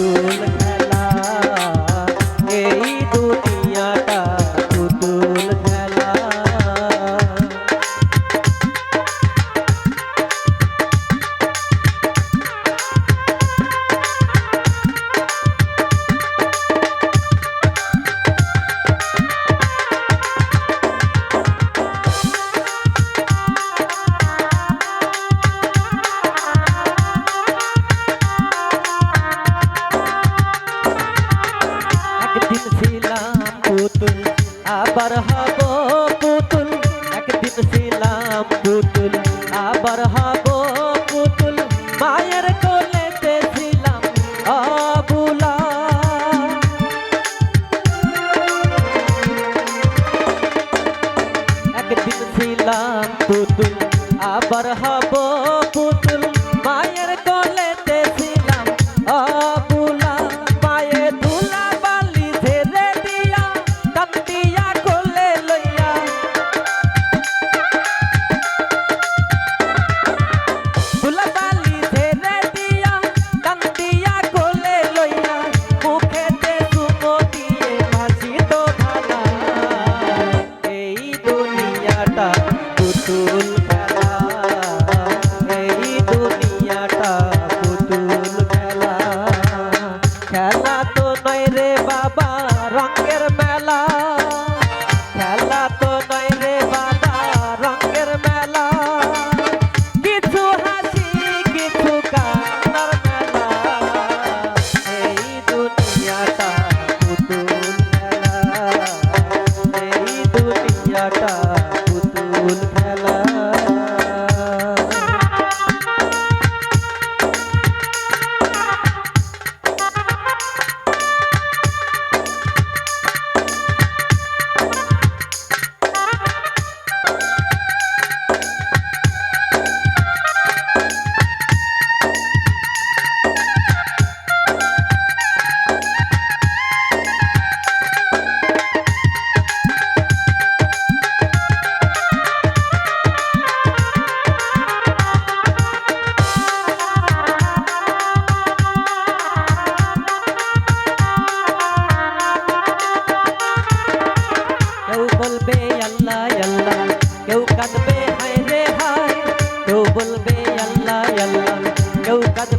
Oh. পুতুল, আবার হব পুতুল। একদিন ছিলাম পুতুল, আবার হব পুতুল। মায়ের কোলেতে ছিলাম অবুলা। একদিন ছিলাম পুতুল, আবার হব o